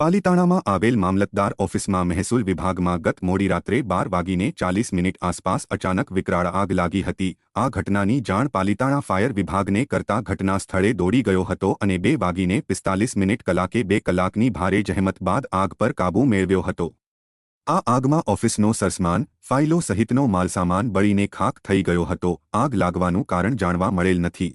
પાલીતાણામાં આવેલ મામલતદાર ઓફિસમાં મહેસૂલ વિભાગમાં ગત મોડી રાત્રે બાર વાગીને ચાલીસ મિનિટ આસપાસ અચાનક વિકરાળ આગ લાગી હતી. આ ઘટનાની જાણ પાલીતાણા ફાયર વિભાગને કરતા ઘટના સ્થળે દોડી ગયો હતો અને બે વાગીને પિસ્તાલીસ મિનિટ કલાકે બે કલાકની ભારે જહેમત બાદ આગ પર કાબૂ મેળવ્યો હતો. આ આગમાં ઓફિસનો સરસામાન, ફાઇલો સહિતનો માલસામાન બળીને ખાખ થઈ ગયો હતો. આગ લાગવાનું કારણ જાણવા મળેલ નથી.